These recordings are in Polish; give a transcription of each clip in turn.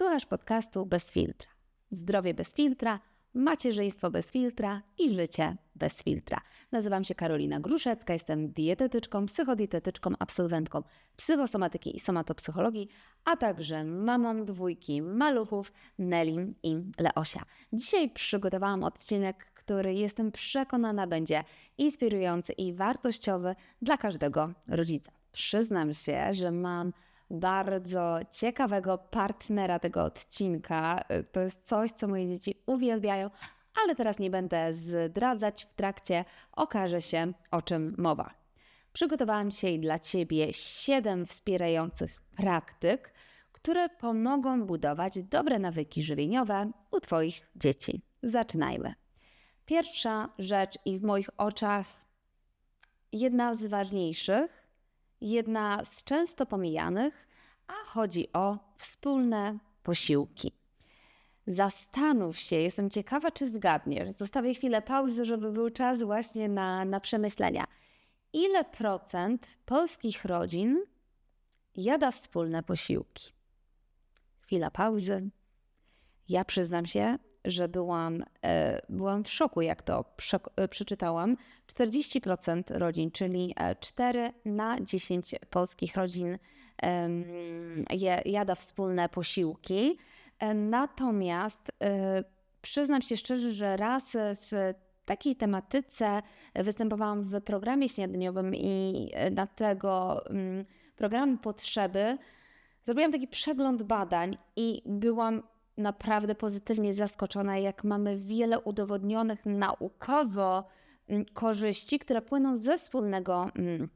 Słuchasz podcastu Bez Filtra. Zdrowie bez filtra, macierzyństwo bez filtra i życie bez filtra. Nazywam się Karolina Gruszecka, jestem dietetyczką, psychodietetyczką, absolwentką psychosomatyki i somatopsychologii, a także mamą dwójki maluchów Nelly i Leosia. Dzisiaj przygotowałam odcinek, który jestem przekonana będzie inspirujący i wartościowy dla każdego rodzica. Przyznam się, że mam bardzo ciekawego partnera tego odcinka. To jest coś, co moje dzieci uwielbiają, ale teraz nie będę zdradzać. W trakcie okaże się, o czym mowa. Przygotowałam dzisiaj dla Ciebie 7 wspierających praktyk, które pomogą budować dobre nawyki żywieniowe u Twoich dzieci. Zaczynajmy. Pierwsza rzecz i w moich oczach jedna z ważniejszych, jedna z często pomijanych, a chodzi o wspólne posiłki. Zastanów się, jestem ciekawa, czy zgadniesz. Zostawię chwilę pauzy, żeby był czas właśnie na, na przemyślenia. Ile procent polskich rodzin jada wspólne posiłki? Chwila pauzy. Ja przyznam się, że byłam, e, byłam w szoku, jak to e, przeczytałam. 40% rodzin, czyli 4 e, na 10 polskich rodzin jada wspólne posiłki. Natomiast przyznam się szczerze, że raz w takiej tematyce występowałam w programie śniadaniowym i na tego mm, programu potrzeby zrobiłam taki przegląd badań i byłam naprawdę pozytywnie zaskoczona, jak mamy wiele udowodnionych naukowo mm, korzyści, które płyną ze wspólnego mm,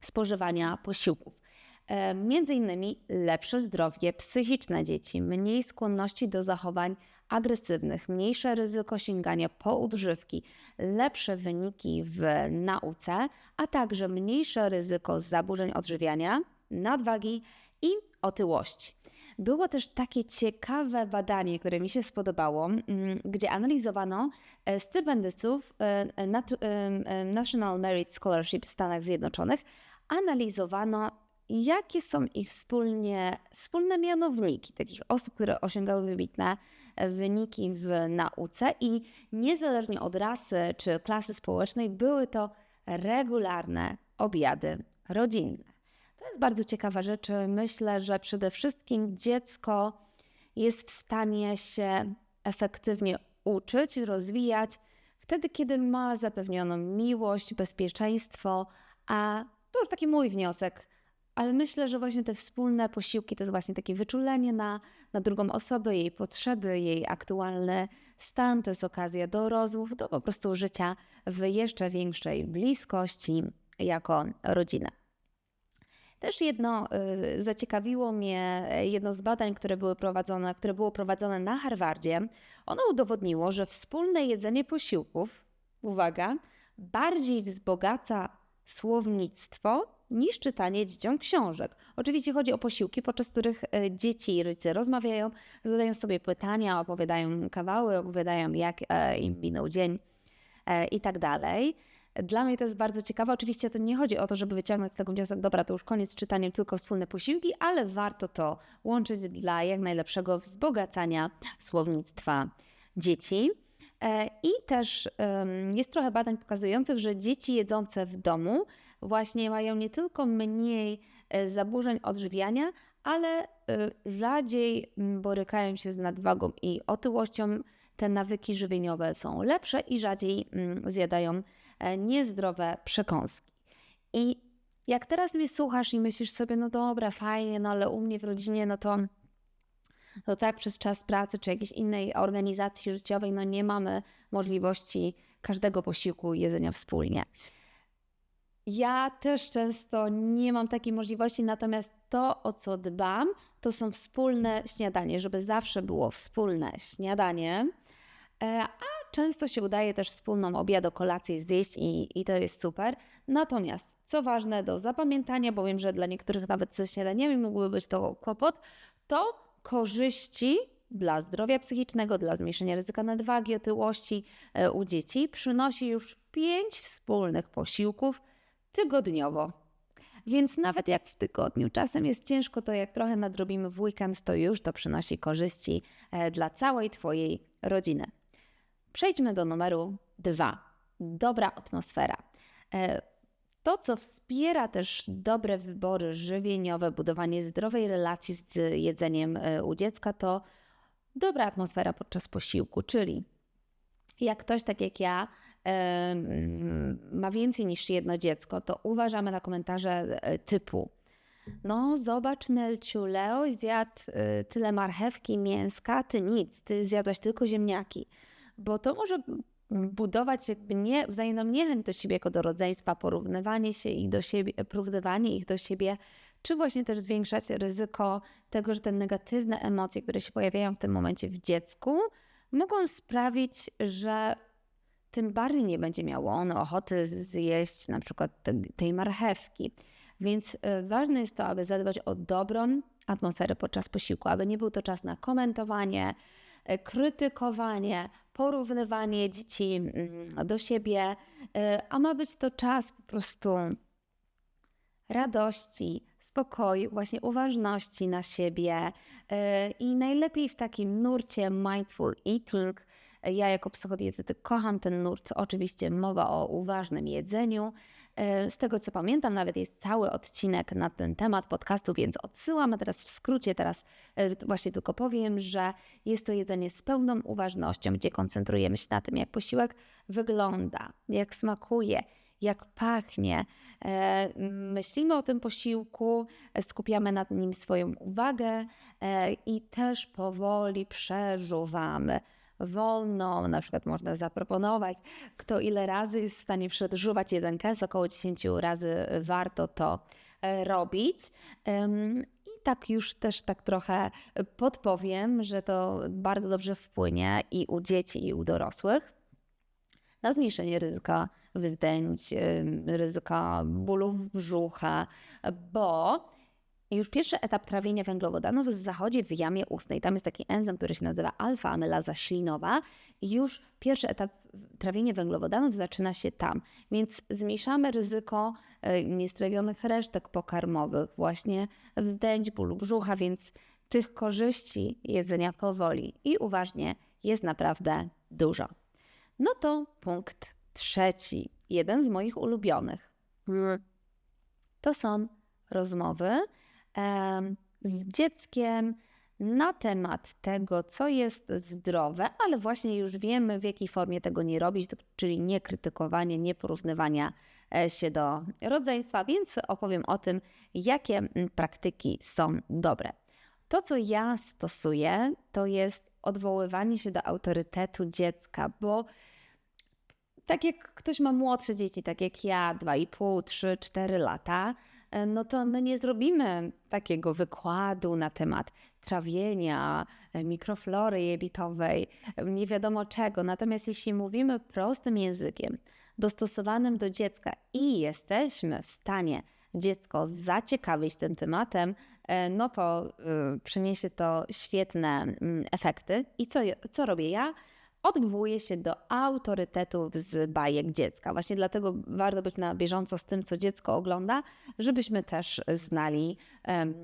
spożywania posiłków. E, między innymi lepsze zdrowie psychiczne dzieci, mniej skłonności do zachowań agresywnych, mniejsze ryzyko sięgania po odżywki, lepsze wyniki w nauce, a także mniejsze ryzyko zaburzeń odżywiania, nadwagi i otyłości. Było też takie ciekawe badanie, które mi się spodobało, mm, gdzie analizowano e, stipendystów e, National Merit Scholarship w Stanach Zjednoczonych. Analizowano, jakie są ich wspólnie, wspólne mianowniki takich osób, które osiągały wybitne e, wyniki w nauce i niezależnie od rasy czy klasy społecznej, były to regularne obiady rodzinne. To jest bardzo ciekawa rzecz. Myślę, że przede wszystkim dziecko jest w stanie się efektywnie uczyć, rozwijać wtedy, kiedy ma zapewnioną miłość, bezpieczeństwo, a to już taki mój wniosek, ale myślę, że właśnie te wspólne posiłki to jest właśnie takie wyczulenie na, na drugą osobę, jej potrzeby, jej aktualny stan, to jest okazja do rozmów, do po prostu życia w jeszcze większej bliskości jako rodzina. Też jedno y, zaciekawiło mnie, jedno z badań, które, były prowadzone, które było prowadzone na Harvardzie. Ono udowodniło, że wspólne jedzenie posiłków, uwaga, bardziej wzbogaca słownictwo niż czytanie dzieciom książek. Oczywiście chodzi o posiłki, podczas których y, dzieci i rodzice rozmawiają, zadają sobie pytania, opowiadają kawały, opowiadają jak e, im minął dzień e, i tak dalej. Dla mnie to jest bardzo ciekawe. Oczywiście to nie chodzi o to, żeby wyciągnąć z tego wniosek, dobra, to już koniec czytaniem, tylko wspólne posiłki, ale warto to łączyć dla jak najlepszego wzbogacania słownictwa dzieci. E, I też jest trochę badań pokazujących, że dzieci jedzące w domu właśnie mają nie tylko mniej e, zaburzeń odżywiania, ale e, rzadziej borykają się z nadwagą i otyłością. Te nawyki żywieniowe są lepsze i rzadziej zjadają E, niezdrowe przekąski. I jak teraz mnie słuchasz i myślisz sobie, no dobra, fajnie, no ale u mnie w rodzinie, no to, to tak przez czas pracy czy jakiejś innej organizacji życiowej, no nie mamy możliwości każdego posiłku jedzenia wspólnie. Ja też często nie mam takiej możliwości, natomiast to, o co dbam, to są wspólne śniadanie, żeby zawsze było wspólne śniadanie, e, a Często się udaje też wspólną obiad kolację zjeść i, i to jest super. Natomiast, co ważne do zapamiętania, bo wiem, że dla niektórych nawet ze śniadaniami mógłby być to kłopot, to korzyści dla zdrowia psychicznego, dla zmniejszenia ryzyka nadwagi, otyłości e, u dzieci przynosi już pięć wspólnych posiłków tygodniowo. Więc nawet jak w tygodniu czasem jest ciężko, to jak trochę nadrobimy w weekend, to już to przynosi korzyści e, dla całej Twojej rodziny. Przejdźmy do numeru dwa. Dobra atmosfera. E, to, co wspiera też dobre wybory żywieniowe, budowanie zdrowej relacji z jedzeniem e, u dziecka, to dobra atmosfera podczas posiłku, czyli jak ktoś tak jak ja ma więcej niż jedno dziecko, to uważamy na komentarze e, typu no zobacz Nelciu, Leo zjadł tyle marchewki, mięska, ty nic, ty zjadłaś tylko ziemniaki. Bo to może budować jakby nie, wzajemną niechęć do siebie jako do rodzeństwa, porównywanie się ich do siebie, porównywanie ich do siebie, czy właśnie też zwiększać ryzyko tego, że te negatywne emocje, które się pojawiają w tym momencie w dziecku, mogą sprawić, że tym bardziej nie będzie miało ono ochoty zjeść na przykład te, tej marchewki. Więc y, ważne jest to, aby zadbać o dobrą atmosferę podczas posiłku, aby nie był to czas na komentowanie, krytykowanie, porównywanie dzieci mm, do siebie, y, a ma być to czas po prostu radości, spokoju, właśnie uważności na siebie i najlepiej w takim nurcie mindful eating, ja jako psychodietetyk kocham ten nurt. Oczywiście mowa o uważnym jedzeniu. E, z tego co pamiętam, nawet jest cały odcinek na ten temat podcastu, więc odsyłam. A teraz w skrócie, teraz e, właśnie tylko powiem, że jest to jedzenie z pełną uważnością, gdzie koncentrujemy się na tym, jak posiłek wygląda, jak smakuje, jak pachnie. E, myślimy o tym posiłku, skupiamy nad nim swoją uwagę i też powoli przeżuwamy wolną, na przykład można zaproponować, kto ile razy jest w stanie przeżywać jeden kęs, około 10 razy warto to e, robić. I tak już też tak trochę podpowiem, że to bardzo dobrze wpłynie i u dzieci, i u dorosłych na zmniejszenie ryzyka wzdęć, ryzyka bólów brzucha, bo już pierwszy etap trawienia węglowodanów zachodzi w jamie ustnej. Tam jest taki enzym, który się nazywa alfa-amylaza ślinowa. I już pierwszy etap trawienia węglowodanów zaczyna się tam. Więc zmniejszamy ryzyko e, niestrawionych resztek pokarmowych, właśnie wzdęć, bólu brzucha, więc tych korzyści jedzenia powoli i uważnie jest naprawdę dużo. No to punkt trzeci, jeden z moich ulubionych. To są rozmowy z dzieckiem na temat tego, co jest zdrowe, ale właśnie już wiemy, w jakiej formie tego nie robić, czyli nie krytykowanie, nie porównywania e, się do rodzeństwa, więc opowiem o tym, jakie praktyki są dobre. To, co ja stosuję, to jest odwoływanie się do autorytetu dziecka, bo tak jak ktoś ma młodsze dzieci, tak jak ja, 2,5, 3, 4 lata, no to my nie zrobimy takiego wykładu na temat trawienia, e, mikroflory jelitowej, e, nie wiadomo czego. Natomiast jeśli mówimy prostym językiem, dostosowanym do dziecka i jesteśmy w stanie dziecko zaciekawić tym tematem, no to przyniesie to świetne mm, efekty. I co, co robię ja? Odwołuje się do autorytetów z bajek dziecka. Właśnie dlatego warto być na bieżąco z tym, co dziecko ogląda, żebyśmy też znali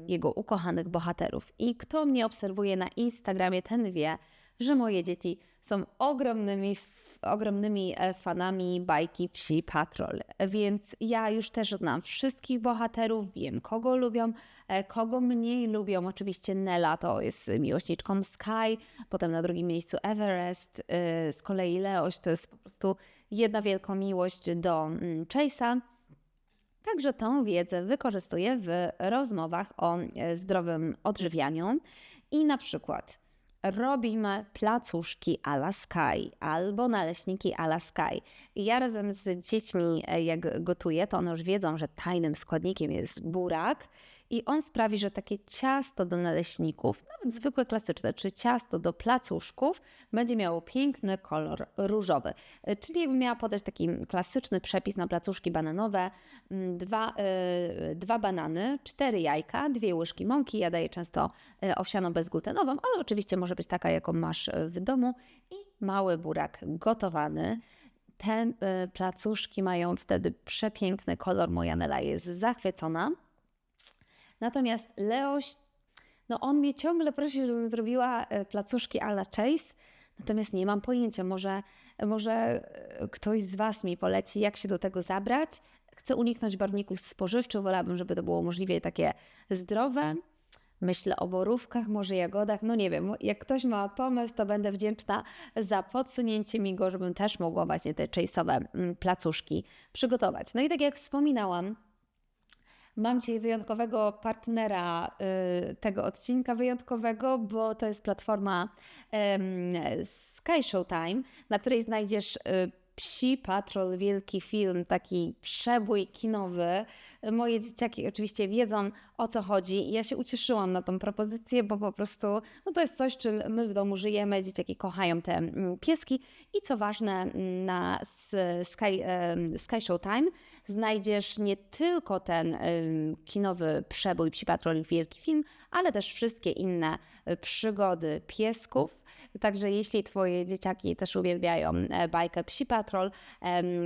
jego ukochanych bohaterów. I kto mnie obserwuje na Instagramie, ten wie, że moje dzieci są ogromnymi, ogromnymi e, fanami bajki Psi Patrol. Więc ja już też znam wszystkich bohaterów, wiem kogo lubią, e, kogo mniej lubią. Oczywiście Nella to jest miłośniczką Sky, potem na drugim miejscu Everest, e, z kolei Leoś to jest po prostu jedna wielka miłość do mm, Chase'a. Także tą wiedzę wykorzystuję w rozmowach o zdrowym odżywianiu i na przykład robimy placuszki a la Sky albo naleśniki a la Sky. Ja razem z dziećmi, e, jak gotuję, to one już wiedzą, że tajnym składnikiem jest burak i on sprawi, że takie ciasto do naleśników, nawet zwykłe klasyczne, czy ciasto do placuszków, będzie miało piękny kolor różowy. E, czyli miała podać taki klasyczny przepis na placuszki bananowe, mm, dwa, yy, dwa banany, cztery jajka, dwie łyżki mąki, ja daję często owsianą bezglutenową, ale oczywiście może być taka, jaką masz w domu i mały burak gotowany te placuszki mają wtedy przepiękny kolor. Moja Nela jest zachwycona. Natomiast Leoś, no on mnie ciągle prosi, żebym zrobiła y, placuszki a la Chase, natomiast nie mam pojęcia, może, może y, ktoś z Was mi poleci, jak się do tego zabrać. Chcę uniknąć barwników spożywczych, wolałabym, żeby to było możliwie takie zdrowe. Myślę o borówkach, może jagodach, no nie wiem. Jak ktoś ma pomysł, to będę wdzięczna za podsunięcie mi go, żebym też mogła właśnie te chase'owe mm, placuszki przygotować. No i tak jak wspominałam, Mam dzisiaj wyjątkowego partnera y, tego odcinka, wyjątkowego, bo to jest platforma Sky Showtime, na której znajdziesz y, Psi Patrol, wielki film, taki przebój kinowy. Moje dzieciaki oczywiście wiedzą o co chodzi. Ja się ucieszyłam na tą propozycję, bo po prostu no to jest coś, czym my w domu żyjemy. Dzieciaki kochają te mm, pieski. I co ważne, na Sky, Sky Showtime znajdziesz nie tylko ten kinowy przebój Psi Patrol, wielki film, ale też wszystkie inne y, przygody piesków Także jeśli Twoje dzieciaki też uwielbiają e, bajkę Psi Patrol,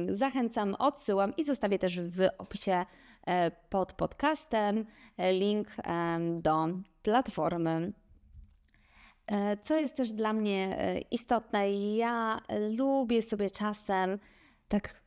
zachęcam, odsyłam i zostawię też w opisie e, pod podcastem e, link do platformy. Co jest też dla mnie istotne, ja lubię sobie czasem tak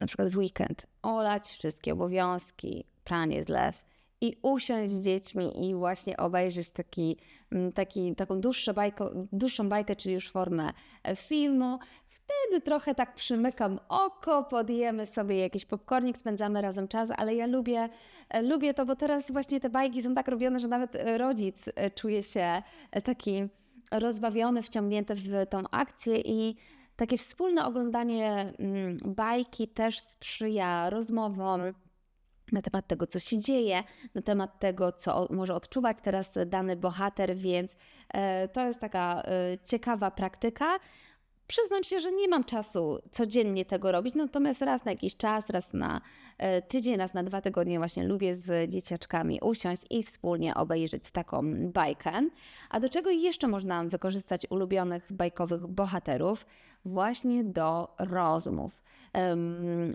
na przykład w weekend olać wszystkie obowiązki, pranie, zlew i usiąść z dziećmi i właśnie obejrzeć taki, mm, taki, taką dłuższą bajkę, dłuższą bajkę, czyli już formę e, filmu. Wtedy trochę tak przymykam oko, podjemy sobie jakiś popcornik, spędzamy razem czas, ale ja lubię, e, lubię to, bo teraz właśnie te bajki są tak robione, że nawet e, rodzic czuje się taki rozbawiony, wciągnięty w tą akcję i takie wspólne oglądanie mm, bajki też sprzyja rozmowom, na temat tego, co się dzieje, na temat tego, co może odczuwać teraz dany bohater, więc e, to jest taka e, ciekawa praktyka. Przyznam się, że nie mam czasu codziennie tego robić, natomiast raz na jakiś czas, raz na e, tydzień, raz na dwa tygodnie właśnie lubię z dzieciaczkami usiąść i wspólnie obejrzeć taką bajkę. A do czego jeszcze można wykorzystać ulubionych bajkowych bohaterów? Właśnie do rozmów.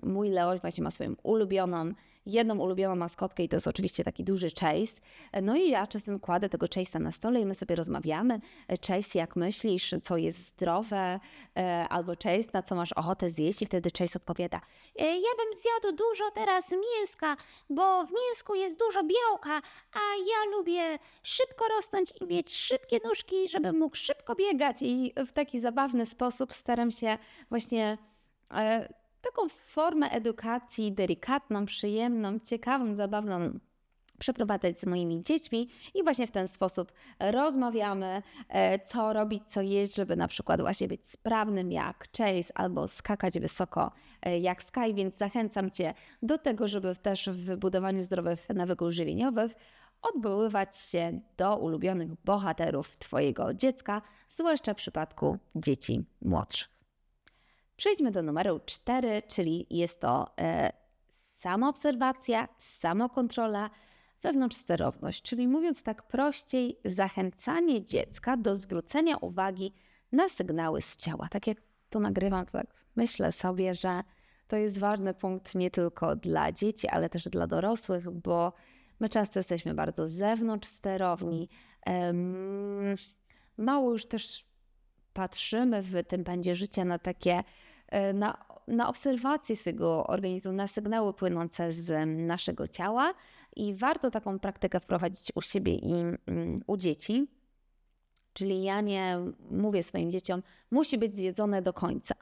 Mój Leoś właśnie ma swoją ulubioną jedną ulubioną maskotkę i to jest oczywiście taki duży Chase. No i ja czasem kładę tego Chase'a na stole i my sobie rozmawiamy. Chase, jak myślisz, co jest zdrowe? E, albo Chase, na co masz ochotę zjeść? I wtedy Chase odpowiada, e, ja bym zjadł dużo teraz mięska, bo w mięsku jest dużo białka, a ja lubię szybko rosnąć i mieć szybkie nóżki, żebym mógł szybko biegać. I w taki zabawny sposób staram się właśnie e, taką formę edukacji delikatną, przyjemną, ciekawą, zabawną przeprowadzać z moimi dziećmi i właśnie w ten sposób rozmawiamy, e, co robić, co jeść, żeby na przykład właśnie być sprawnym jak Chase albo skakać wysoko e, jak Sky, więc zachęcam Cię do tego, żeby też w budowaniu zdrowych nawyków żywieniowych odbywać się do ulubionych bohaterów Twojego dziecka, zwłaszcza w przypadku dzieci młodszych. Przejdźmy do numeru 4, czyli jest to e, samoobserwacja, samokontrola, wewnątrzsterowność, czyli mówiąc tak prościej, zachęcanie dziecka do zwrócenia uwagi na sygnały z ciała. Tak jak to nagrywam, to tak myślę sobie, że to jest ważny punkt nie tylko dla dzieci, ale też dla dorosłych, bo my często jesteśmy bardzo zewnątrzsterowni. Mało już też patrzymy w tym pędzie życia na takie, na, na obserwację swojego organizmu, na sygnały płynące z naszego ciała i warto taką praktykę wprowadzić u siebie i mm, u dzieci. Czyli ja nie mówię swoim dzieciom, musi być zjedzone do końca.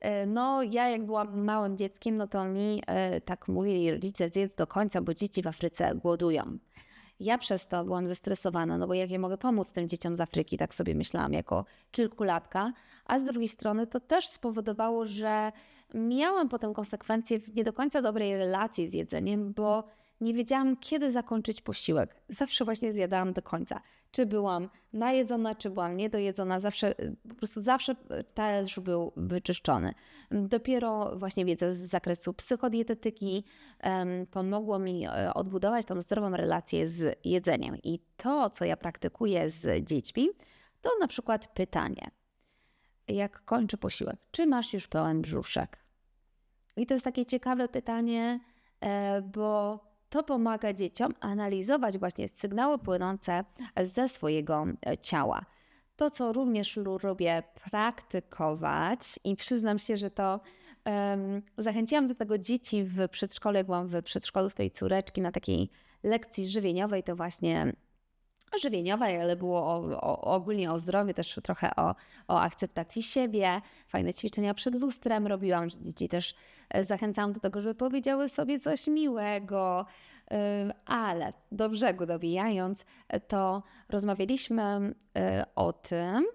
E, no, ja jak byłam małym dzieckiem, no to mi e, tak mówili rodzice, zjedz do końca, bo dzieci w Afryce głodują. Ja przez to byłam zestresowana, no bo jak ja mogę pomóc tym dzieciom z Afryki, tak sobie myślałam jako kilkulatka, a z drugiej strony to też spowodowało, że miałam potem konsekwencje w nie do końca dobrej relacji z jedzeniem, bo nie wiedziałam, kiedy zakończyć posiłek. Zawsze właśnie zjadałam do końca. Czy byłam najedzona, czy byłam niedojedzona, zawsze, po prostu zawsze talerz był wyczyszczony. Dopiero właśnie wiedza z zakresu psychodietetyki um, pomogło mi e, odbudować tą zdrową relację z jedzeniem. I to, co ja praktykuję z dziećmi, to na przykład pytanie. Jak kończę posiłek, czy masz już pełen brzuszek? I to jest takie ciekawe pytanie, e, bo to pomaga dzieciom analizować właśnie sygnały płynące ze swojego e, ciała. To, co również lubię praktykować i przyznam się, że to um, zachęciłam do tego dzieci w przedszkolu, jak byłam w przedszkolu swojej córeczki na takiej lekcji żywieniowej, to właśnie żywieniowej, ale było o, o, ogólnie o zdrowiu, też trochę o, o akceptacji siebie. Fajne ćwiczenia przed lustrem robiłam, dzieci też e, zachęcałam do tego, żeby powiedziały sobie coś miłego. Ale do brzegu dobijając, to rozmawialiśmy o tym,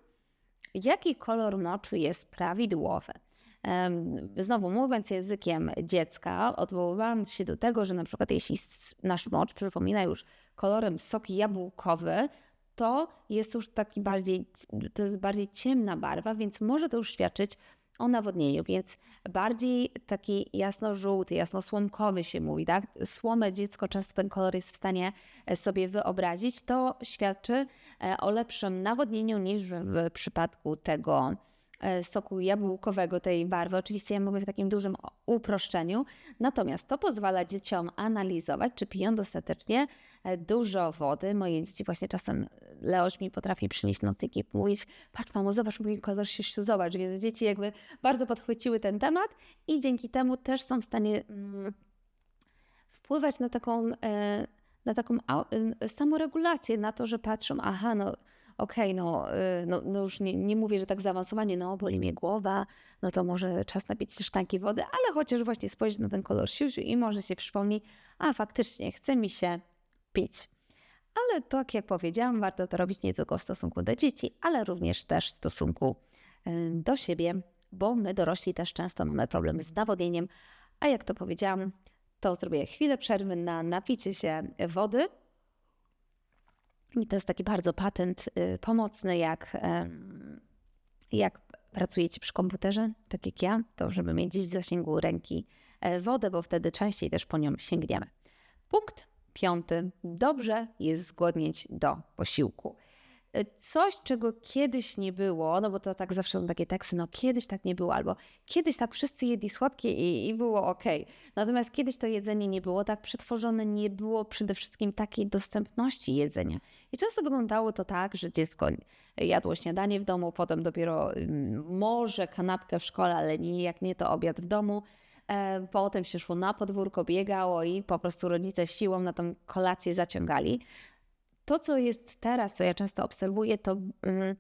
jaki kolor moczu jest prawidłowy. Znowu mówiąc językiem dziecka, odwoływałam się do tego, że na przykład jeśli nasz mocz przypomina już kolorem sok jabłkowy, to jest już taki bardziej, to jest bardziej ciemna barwa, więc może to już świadczyć o nawodnieniu, więc bardziej taki jasno-żółty, jasno-słomkowy się mówi, tak? Słomę dziecko często ten kolor jest w stanie e, sobie wyobrazić. To świadczy e, o lepszym nawodnieniu niż w przypadku tego soku jabłkowego, tej barwy. Oczywiście ja mówię w takim dużym uproszczeniu. Natomiast to pozwala dzieciom analizować, czy piją dostatecznie e, dużo wody. Moje dzieci właśnie czasem, Leoś mi potrafi przynieść notiki i mówić, patrz mamo, zobacz, mój kolor się zobacz. Więc dzieci jakby bardzo podchwyciły ten temat i dzięki temu też są w stanie mm, wpływać na taką, e, na taką samoregulację, na to, że patrzą, aha, no okej, okay, no, y, no, no, już nie, nie mówię, że tak zaawansowanie, no boli mnie głowa, no to może czas napić szklanki wody, ale chociaż właśnie spojrzeć na ten kolor siusiu i może się przypomni, a faktycznie chce mi się pić. Ale tak jak powiedziałam, warto to robić nie tylko w stosunku do dzieci, ale również też w stosunku y, do siebie, bo my dorośli też często mamy problem z nawodnieniem, a jak to powiedziałam, to zrobię chwilę przerwy na napicie się wody, i to jest taki bardzo patent y, pomocny, jak, jak pracujecie przy komputerze, tak jak ja, to żeby mieć gdzieś w zasięgu ręki e, wodę, bo wtedy częściej też po nią sięgniemy. Punkt piąty. Dobrze jest zgodnieć do posiłku. Y, coś, czego kiedyś nie było, no bo to tak zawsze są takie teksty, no kiedyś tak nie było, albo kiedyś tak wszyscy jedli słodkie i, i było ok. Natomiast kiedyś to jedzenie nie było tak przetworzone, nie było przede wszystkim takiej dostępności jedzenia. I często wyglądało to tak, że dziecko jadło śniadanie w domu, potem dopiero może kanapkę w szkole, ale nie, jak nie to obiad w domu. E, potem się szło na podwórko, biegało i po prostu rodzice siłą na tą kolację zaciągali to, co jest teraz, co ja często obserwuję, to mm,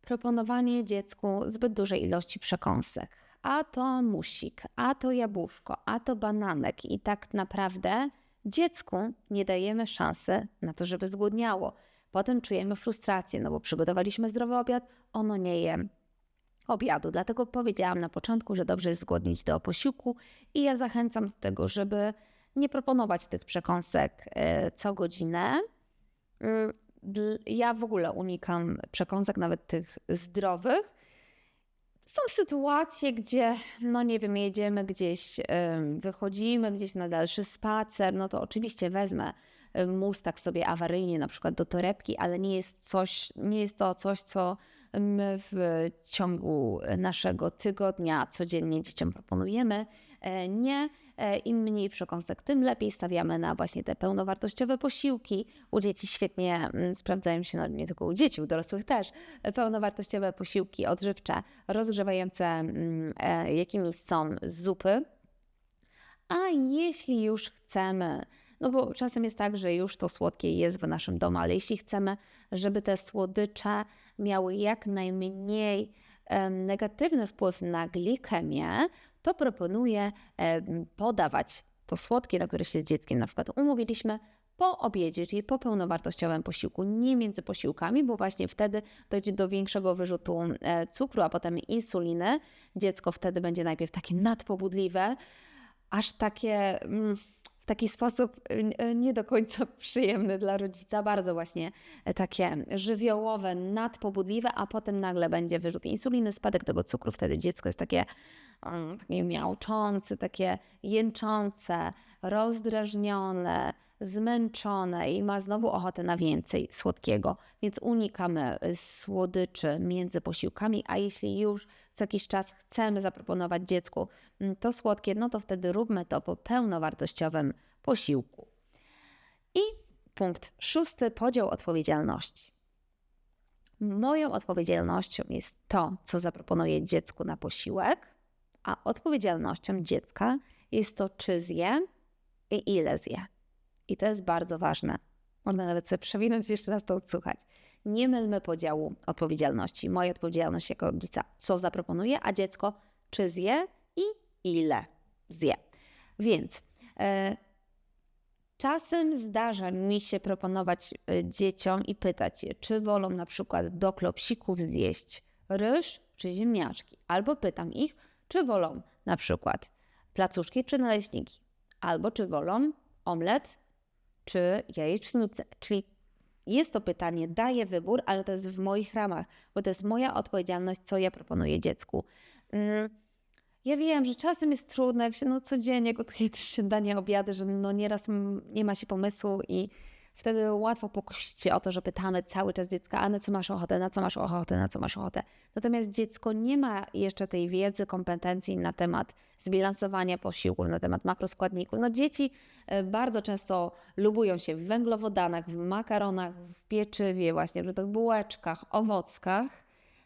proponowanie dziecku zbyt dużej ilości przekąsek. A to musik, a to jabłuszko, a to bananek. I tak naprawdę dziecku nie dajemy szansy na to, żeby zgłodniało. Potem czujemy frustrację, no bo przygotowaliśmy zdrowy obiad, ono nie je obiadu. Dlatego powiedziałam na początku, że dobrze jest zgłodnić do posiłku i ja zachęcam do tego, żeby nie proponować tych przekąsek e, co godzinę, ja w ogóle unikam przekąsek, nawet tych zdrowych. Są sytuacje, gdzie, no nie wiem, jedziemy gdzieś, wychodzimy gdzieś na dalszy spacer, no to oczywiście wezmę mus tak sobie awaryjnie, na przykład do torebki, ale nie jest, coś, nie jest to coś, co my w ciągu naszego tygodnia codziennie dzieciom proponujemy. E, nie. E, Im mniej przekąsek, tym lepiej stawiamy na właśnie te pełnowartościowe posiłki. U dzieci świetnie mm, sprawdzają się, no nie tylko u dzieci, u dorosłych też, pełnowartościowe posiłki odżywcze, rozgrzewające, mm, e, jakimi są zupy. A jeśli już chcemy, no bo czasem jest tak, że już to słodkie jest w naszym domu, ale jeśli chcemy, żeby te słodycze miały jak najmniej negatywny wpływ na glikemię, to proponuję podawać to słodkie, na które się z dzieckiem na przykład umówiliśmy, po obiedzie, czyli po pełnowartościowym posiłku, nie między posiłkami, bo właśnie wtedy dojdzie do większego wyrzutu e, cukru, a potem insuliny. Dziecko wtedy będzie najpierw takie nadpobudliwe, aż takie mm, w taki sposób e, nie do końca przyjemny dla rodzica, bardzo właśnie e, takie żywiołowe, nadpobudliwe, a potem nagle będzie wyrzut insuliny, spadek tego cukru. Wtedy dziecko jest takie takie miałczące, takie jęczące, rozdrażnione, zmęczone i ma znowu ochotę na więcej słodkiego, więc unikamy y, słodyczy między posiłkami, a jeśli już co jakiś czas chcemy zaproponować dziecku mm, to słodkie, no to wtedy róbmy to po pełnowartościowym posiłku. I punkt szósty, podział odpowiedzialności. Moją odpowiedzialnością jest to, co zaproponuję dziecku na posiłek, a odpowiedzialnością dziecka jest to, czy zje i ile zje. I to jest bardzo ważne. Można nawet sobie przewinąć jeszcze raz to odsłuchać. Nie mylmy podziału odpowiedzialności. Moja odpowiedzialność jako rodzica, co zaproponuję, a dziecko, czy zje i ile zje. Więc e, czasem zdarza mi się proponować e, dzieciom i pytać je, czy wolą na przykład do klopsików zjeść ryż czy ziemniaczki. Albo pytam ich, czy wolą na przykład placuszki czy naleśniki. Albo czy wolą omlet czy jajecznicę. Czyli jest to pytanie, daję wybór, ale to jest w moich ramach, bo to jest moja odpowiedzialność, co ja proponuję dziecku. Mm, ja wiem, że czasem jest trudno, jak się no, codziennie gotuje też śniadanie, obiady, że no, nieraz nie ma się pomysłu i Wtedy łatwo pokusić się o to, że pytamy cały czas dziecka, a na co masz ochotę, na co masz ochotę, na co masz ochotę. Natomiast dziecko nie ma jeszcze tej wiedzy, kompetencji na temat zbilansowania posiłków, na temat makroskładników. No dzieci e, bardzo często lubują się w węglowodanach, w makaronach, w pieczywie, właśnie w tych bułeczkach, owockach.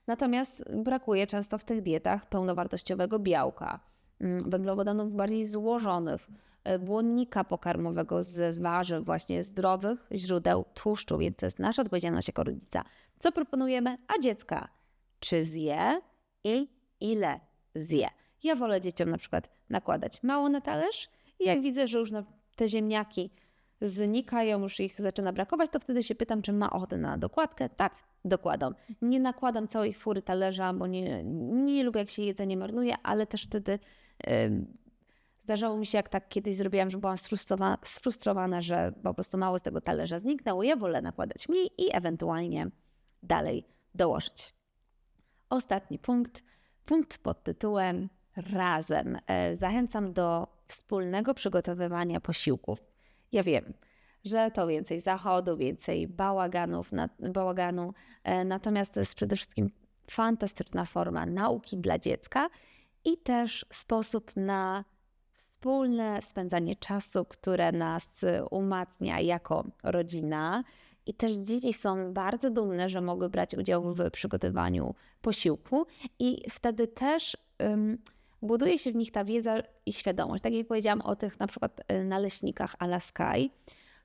Natomiast brakuje często w tych dietach pełnowartościowego białka, węglowodanów bardziej złożonych, E, błonnika pokarmowego z warzyw, właśnie zdrowych źródeł tłuszczu, więc to jest nasza odpowiedzialność jako rodzica. Co proponujemy, a dziecka czy zje i ile zje. Ja wolę dzieciom na przykład nakładać mało na talerz i jak widzę, że już te ziemniaki znikają, już ich zaczyna brakować, to wtedy się pytam, czy ma ochotę na dokładkę. Tak, dokładam. Nie nakładam całej fury talerza, bo nie, nie lubię, jak się jedzenie marnuje, ale też wtedy yy, Zdarzało mi się, jak tak kiedyś zrobiłam, że byłam sfrustrowana, sfrustrowana, że po prostu mało z tego talerza zniknęło. Ja wolę nakładać mniej i ewentualnie dalej dołożyć. Ostatni punkt, punkt pod tytułem razem. E, zachęcam do wspólnego przygotowywania posiłków. Ja wiem, że to więcej zachodu, więcej bałaganów, bałaganu, e, natomiast to jest przede wszystkim fantastyczna forma nauki dla dziecka i też sposób na wspólne spędzanie czasu, które nas umacnia jako rodzina. I też dzieci są bardzo dumne, że mogły brać udział w przygotowaniu posiłku, i wtedy też um, buduje się w nich ta wiedza i świadomość. Tak jak powiedziałam o tych na przykład y, naleśnikach ala Sky,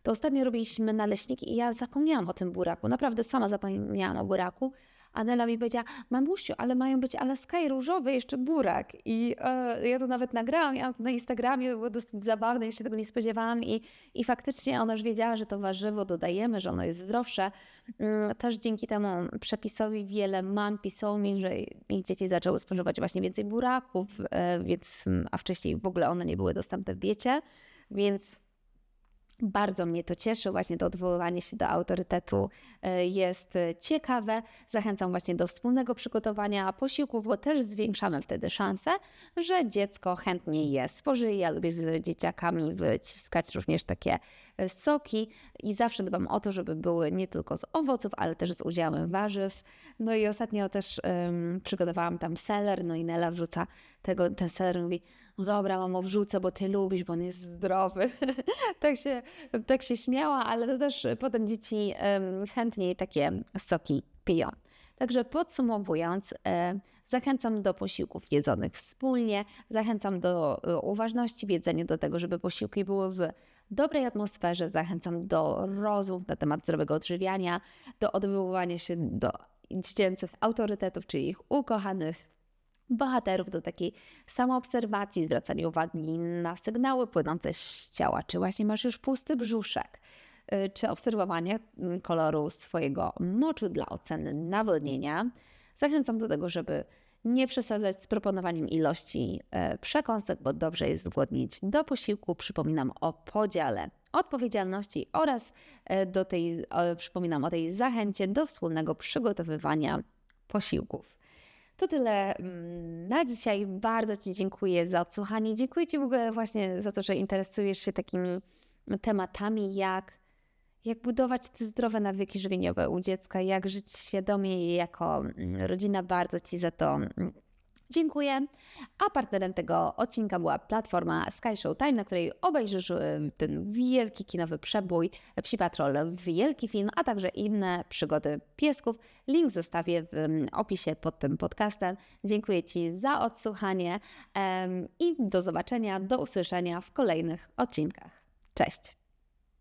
to ostatnio robiliśmy naleśniki i ja zapomniałam o tym buraku. Naprawdę sama zapomniałam o buraku, Anela mi powiedziała, mamusiu, ale mają być alaska i różowe, jeszcze burak. I e, ja to nawet nagrałam, ja to na Instagramie, było dosyć zabawne, jeszcze tego nie spodziewałam i, i faktycznie ona już wiedziała, że to warzywo dodajemy, że ono jest zdrowsze. Mm, też dzięki temu przepisowi wiele mam pisało mi, że ich dzieci zaczęły spożywać właśnie więcej buraków, e, więc, a wcześniej w ogóle one nie były dostępne w diecie, więc bardzo mnie to cieszy, właśnie to odwoływanie się do autorytetu e, jest ciekawe. Zachęcam właśnie do wspólnego przygotowania posiłków, bo też zwiększamy wtedy szansę, że dziecko chętnie je spożyje. Ja lubię z dzieciakami wyciskać również takie e, soki i zawsze dbam o to, żeby były nie tylko z owoców, ale też z udziałem warzyw. No i ostatnio też um, przygotowałam tam seler, no i Nela wrzuca tego, ten seler mówi, no dobra, mamo, wrzucę, bo ty lubisz, bo on jest zdrowy. tak, się, tak się śmiała, ale to też potem dzieci um, chętniej takie soki piją. Także podsumowując, e, zachęcam do posiłków jedzonych wspólnie, zachęcam do e, uważności w jedzeniu, do tego, żeby posiłki były w dobrej atmosferze, zachęcam do rozmów na temat zdrowego odżywiania, do odwoływania się do dziecięcych autorytetów, czyli ich ukochanych bohaterów do takiej samoobserwacji, zwracania uwagi na sygnały płynące z ciała, czy właśnie masz już pusty brzuszek, y, czy obserwowanie koloru swojego moczu dla oceny nawodnienia. Zachęcam do tego, żeby nie przesadzać z proponowaniem ilości e, przekąsek, bo dobrze jest zgłodnić do posiłku. Przypominam o podziale odpowiedzialności oraz e, do tej, przypominam o tej zachęcie do wspólnego przygotowywania posiłków. To tyle mm, na dzisiaj. Bardzo Ci dziękuję za odsłuchanie. Dziękuję Ci w ogóle właśnie za to, że interesujesz się takimi tematami, jak, jak budować te zdrowe nawyki żywieniowe u dziecka, jak żyć świadomie i jako mm, rodzina. Bardzo Ci za to mm, Dziękuję. A partnerem tego odcinka była platforma Sky Showtime, na której obejrzysz y, ten wielki kinowy przebój Psi Patrol, wielki film, a także inne przygody piesków. Link zostawię w mm, opisie pod tym podcastem. Dziękuję Ci za odsłuchanie i do zobaczenia, do usłyszenia w kolejnych odcinkach. Cześć!